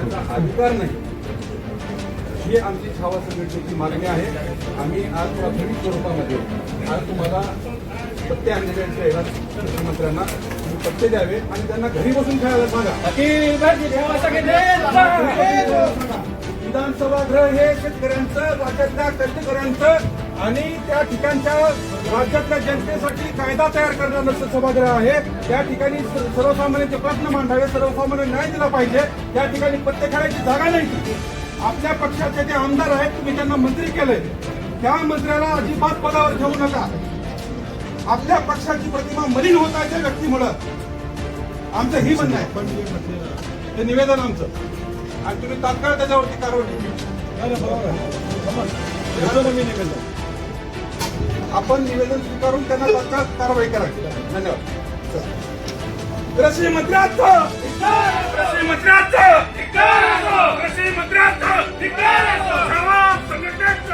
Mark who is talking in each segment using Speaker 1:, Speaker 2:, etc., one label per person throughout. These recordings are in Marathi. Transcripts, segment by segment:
Speaker 1: करण्याचा अधिकार नाही. ही आमची छावा संघटनेची मागणी आहे. आम्ही आज प्राथमिक स्वरूपामध्ये आज तुम्हाला पत्ते आणलेले आहेत मुख्यमंत्र्यांना. पत्ते द्यावे आणि त्यांना घरी बसून खेळायला सांगा. विधानसभा गृह हे शेतकऱ्यांचं राज्यातल्या कष्टकऱ्यांचं आणि त्या ठिकाणच्या राज्यातल्या जनतेसाठी कायदा तयार करणारं सभागृह आहे. त्या ठिकाणी सर्वसामान्यांचे प्रश्न मांडावे सर्वसामान्य न्याय दिला पाहिजे. त्या ठिकाणी पत्ते खेळायची जागा नाही. आपल्या पक्षाचे जे आमदार आहेत तुम्ही त्यांना मंत्री केले त्या मंत्र्याला अजिबात पदावर ठेवू नका. आपल्या पक्षाची प्रतिमा मलिन होत आहे त्या व्यक्तीमुळं. आमचं ही म्हणणं आहे. ते निवेदन आमचं. आणि तुम्ही तात्काळ त्याच्यावरती कारवाई आपण निवेदन स्वीकारून त्यांना तात्काळ कारवाई करावी. धन्यवाद. कृषी मंत्र्यार्थ कृषी मंत्र्यार्थ कृषी मंत्र्यार्थ सर्व संघटनेचं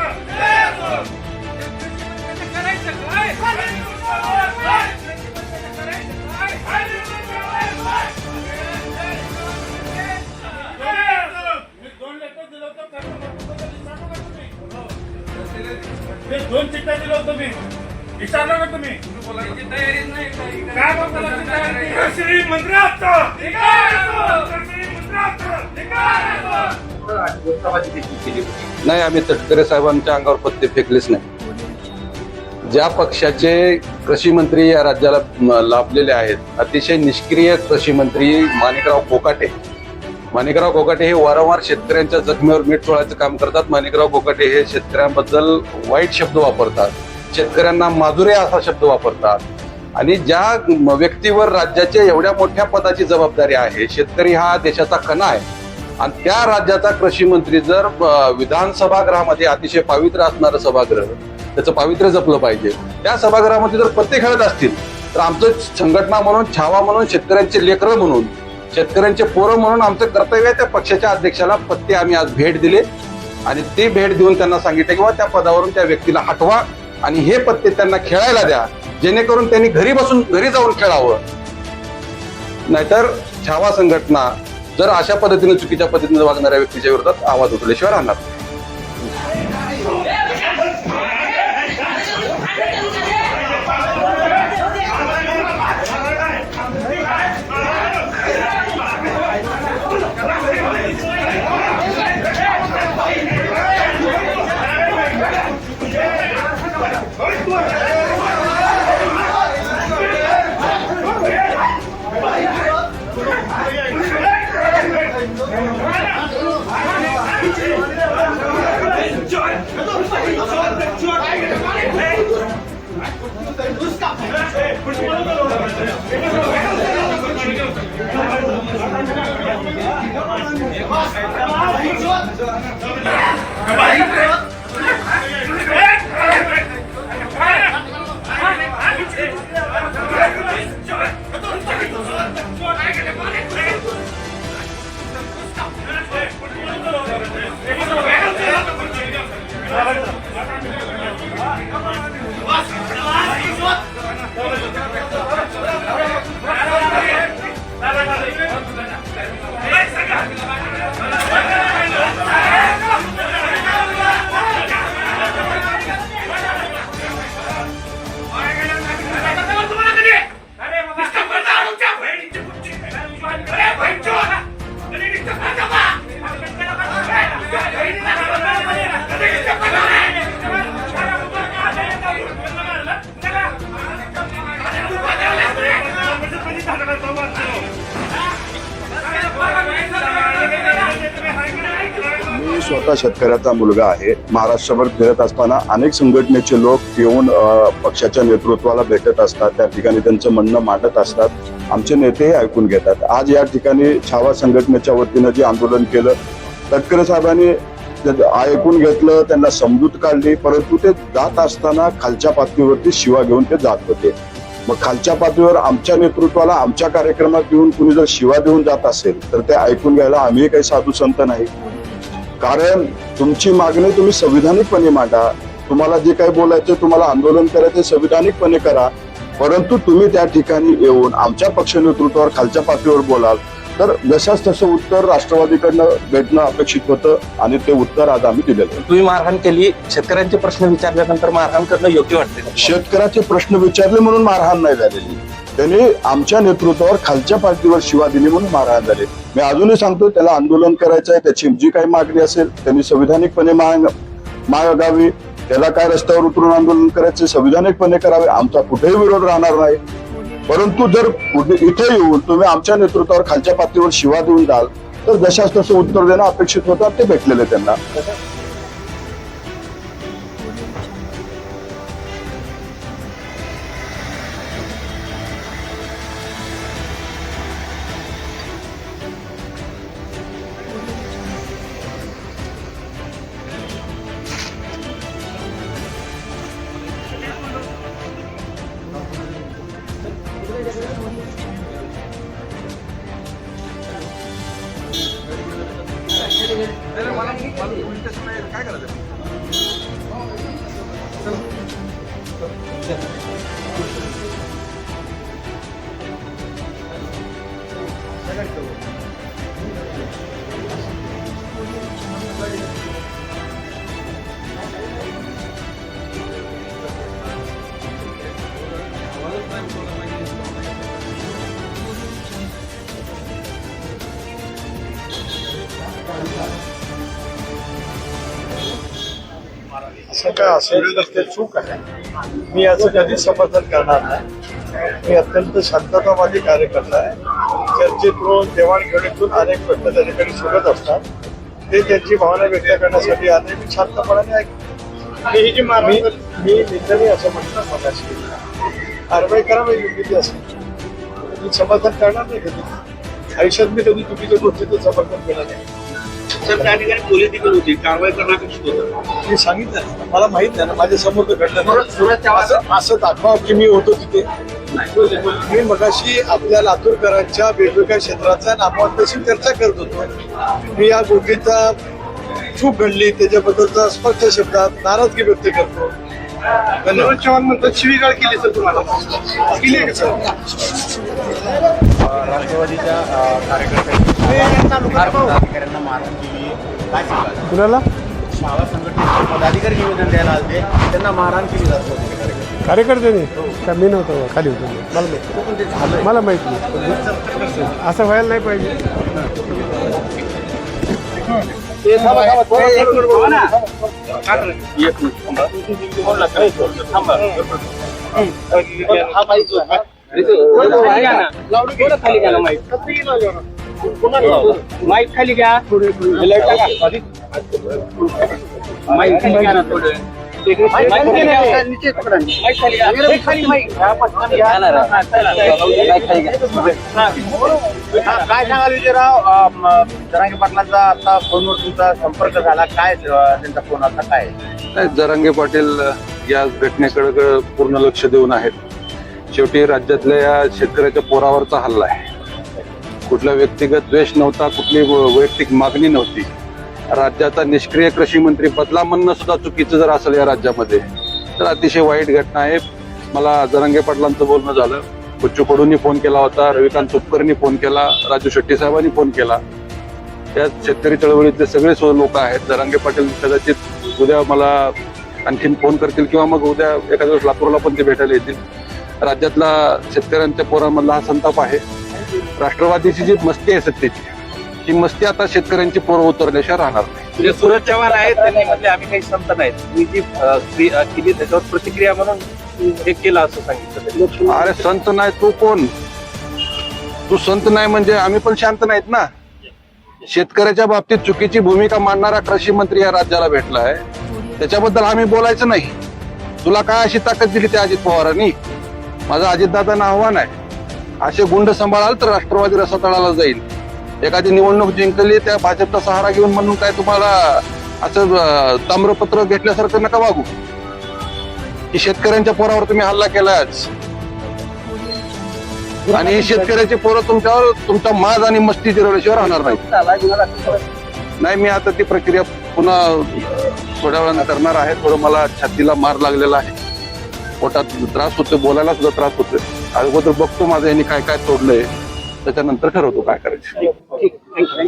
Speaker 2: नाही आम्ही तटकरे साहेबांच्या अंगावर पत्ते फेकलेच नाही. ज्या पक्षाचे कृषी मंत्री या राज्याला लाभलेले आहेत अतिशय निष्क्रिय कृषी मंत्री माणिकराव कोकाटे. माणिकराव कोकाटे हे वारंवार शेतकऱ्यांच्या जखमेवर मीठ चोळायचं काम करतात. माणिकराव कोकाटे हे शेतकऱ्यांबद्दल वाईट शब्द वापरतात. शेतकऱ्यांना माजुरे असा शब्द वापरतात. आणि ज्या म, व्यक्तीवर राज्याच्या एवढ्या मोठ्या पदाची जबाबदारी आहे शेतकरी हा देशाचा कणा आहे. आणि त्या राज्याचा कृषी मंत्री जर विधानसभागृहामध्ये अतिशय पावित्र असणारं सभागृह त्याचं पावित्र्य जपलं पाहिजे. त्या सभागृहामध्ये जर पत्ते खेळत असतील तर आमचं संघटना म्हणून छावा म्हणून शेतकऱ्यांचे लेकरं म्हणून शेतकऱ्यांचे पोरं म्हणून आमचं कर्तव्य आहे त्या पक्षाच्या अध्यक्षाला पत्ते आम्ही आज भेट दिले. आणि ते भेट देऊन त्यांना सांगितले किंवा त्या पदावरून त्या व्यक्तीला हटवा. आणि हे पत्ते त्यांना खेळायला द्या जेणेकरून त्यांनी घरी बसून घरी जाऊन खेळावं. नाहीतर छावा संघटना जर अशा पद्धतीने चुकीच्या पद्धतीने वागणाऱ्या व्यक्तीच्या विरोधात आवाज उठवल्याशिवाय राहणार
Speaker 3: स्वतः शेतकऱ्याचा मुलगा आहे. महाराष्ट्रभर फिरत असताना अनेक संघटनेचे लोक येऊन पक्षाच्या नेतृत्वाला भेटत असतात. त्या ठिकाणी त्यांचं म्हणणं मांडत असतात. आमचे नेतेही ऐकून घेतात. आज या ठिकाणी छावा संघटनेच्या वतीनं जे आंदोलन केलं तटकरे साहेबांनी ऐकून घेतलं त्यांना समजूत काढली परंतु ते जात असताना खालच्या पातळीवरती शिवा घेऊन ते जात होते. मग खालच्या पातळीवर आमच्या नेतृत्वाला आमच्या कार्यक्रमात येऊन कुणी जर शिवा देऊन जात असेल तर ते ऐकून घ्यायला आम्ही काही साधू संत नाही. कारण तुमची मागणी तुम्ही संविधानिकपणे मांडा तुम्हाला जे काही बोलायचं तुम्हाला आंदोलन करायचं संविधानिकपणे करा परंतु तुम्ही त्या ठिकाणी येऊन आमच्या पक्ष नेतृत्वावर खालच्या पातळीवर बोलाल तर जशाच तसं उत्तर राष्ट्रवादीकडनं भेटणं अपेक्षित होतं आणि ते उत्तर आज आम्ही दिलेलं.
Speaker 4: तुम्ही मारहाण केली शेतकऱ्यांचे प्रश्न विचारल्यानंतर मारहाण करणं योग्य वाटते?
Speaker 3: शेतकऱ्याचे प्रश्न विचारले म्हणून मारहाण नाही झालेली त्यांनी आमच्या नेतृत्वावर खालच्या पार्टीवर शिवा दिली म्हणून मारहाण झाले. मी अजूनही सांगतो त्याला आंदोलन करायचं आहे त्याची जी काही मागणी असेल त्यांनी संविधानिकपणे माग मागावी. त्याला काय रस्त्यावर उतरून आंदोलन करायचे संविधानिकपणे करावे. आमचा कुठेही विरोध राहणार नाही. परंतु जर इथे येऊन तुम्ही आमच्या नेतृत्वावर खालच्या पातळीवर शिवा देऊन जाल तर जशास तसं उत्तर देणं अपेक्षित होतं ते भेटलेले त्यांना.
Speaker 5: असं काय असेल? तर ते चूक आहे. मी याचं कधीच समर्थन करणार नाही. मी अत्यंत शांततावादी कार्यकर्ता आहे. चर्चेतून देवाणघेवाणीतून अनेक प्रश्न त्याच्याकडे सुटत असतात. ते त्यांची भावना व्यक्त करण्यासाठी आले मी शांतपणाने ऐक मी मी मी निंदनी असं म्हटलं मगाशी. कारवाई करावी योग्य ती असेल मी समर्थन करणार नाही कधी. आयुष्यात मी कधी चुकीच्या गोष्टीचं समर्थन केलं नाही.
Speaker 6: सर त्या ठिकाणी पोलीस देखील होती. कारवाई करणं अपेक्षित होतं.
Speaker 5: मी सांगितलं मला माहीत नाही ना माझ्यासमोर तर घडलं. असं दाखवा की मी होतो तिथे. मी मगाशी आपल्या लातूरकरांच्या वेगवेगळ्या क्षेत्राचा नामवंताशी चर्चा करत होतो. मी या गोष्टीचा चूक घडली त्याच्याबद्दलचा स्पष्ट शब्दात नाराजगी व्यक्त करतो. धन्यवाद. चव्हाण म्हणतात शिवीगाळ केली सर तुम्हाला. केली आहे का सर?
Speaker 7: राष्ट्रवादीच्या कार्यकर्त्यांनी
Speaker 5: कुणाला?
Speaker 7: शाळा संघटनेचे पदाधिकारी निवेदन द्यायला आले त्यांना मारहाण केली राष्ट्रवादीच्या कार्यकर्त्यांनी?
Speaker 5: कार्यकर्त्याने का मी नव्हतं खाली होतो. मला माहिती
Speaker 7: झालंय.
Speaker 5: मला माहीत नाही. असं व्हायला नाही पाहिजे.
Speaker 6: माईक खाली घ्या माईक खाली घ्या ना थोडं.
Speaker 7: काय सांगाल विजयराव? जरांगे पाटलांचा आता फोनवर तुमचा संपर्क झाला. काय त्यांचा फोन आता काय?
Speaker 2: नाही, जरांगे पाटील या घटनेकडे पूर्ण लक्ष देऊन आहेत. शेवटी राज्यातल्या या शेतकऱ्याच्या पोरावरचा हल्ला आहे. कुठला व्यक्तिगत द्वेष नव्हता कुठली व- वैयक्तिक मागणी नव्हती. राज्याचा निष्क्रिय कृषी मंत्री बदला म्हणणं सुद्धा चुकीचं जर असेल या राज्यामध्ये तर अतिशय वाईट घटना आहे. मला जरंगे पाटलांचं बोलणं झालं. बच्चू कडूंनी फोन केला होता रविकांत तुपकरनी फोन केला राजू शेट्टी साहेबांनी फोन केला. त्या शेतकरी चळवळीतले सगळे लोक आहेत. जरांगे पाटील कदाचित उद्या मला आणखीन फोन करतील किंवा मग उद्या एखाद्या वेळेस लातूरला पण ते भेटायला येतील. राज्यातला शेतकऱ्यांच्या पोरांमधला हा संताप आहे. राष्ट्रवादीची जी मस्ती आहे सत्तेची ही मस्ती आता शेतकऱ्यांची पोरं उतरल्याशिवाय राहणार नाही.
Speaker 4: जे सूरज चव्हाण आहेत त्यांनी म्हटले आम्ही काही संत नाहीत तुम्ही जी केली त्याच्यावर प्रतिक्रिया म्हणून हे केलं असं सांगितलं.
Speaker 2: अरे संत नाही तू कोण? तू संत नाही म्हणजे आम्ही पण शांत नाहीत ना? शेतकऱ्याच्या बाबतीत चुकीची भूमिका मांडणारा कृषी मंत्री या राज्याला भेटला आहे त्याच्याबद्दल आम्ही बोलायचं नाही. तुला काय अशी ताकद दिली त्या अजित पवारांनी? माझं अजितदादांना आव्हान आहे. असे गुंड सांभाळाल तर राष्ट्रवादी रसातळाला जाईल. एखादी निवडणूक जिंकली त्या भाजपचा सहारा घेऊन म्हणून काय तुम्हाला असं ताम्रपत्र घेतल्यासारखं नका वागू. की शेतकऱ्यांच्या पोरावर तुम्ही हल्ला केलाच. आणि शेतकऱ्याची शेतकऱ्याचे पोरं तुमच्यावर तुमचा माज आणि मस्ती जिरवल्याशिवाय राहणार नाही नाही मी आता ती प्रक्रिया पुन्हा थोड्या वेळानं करणार आहे. थोडं मला छातीला मार लागलेला आहे. पोटात त्रास होतोय बोलायला सुद्धा त्रास होतोय. अगोदर बघतो माझं यांनी काय काय तोडलंय त्याच्यानंतर ठरवतो काय करायचं.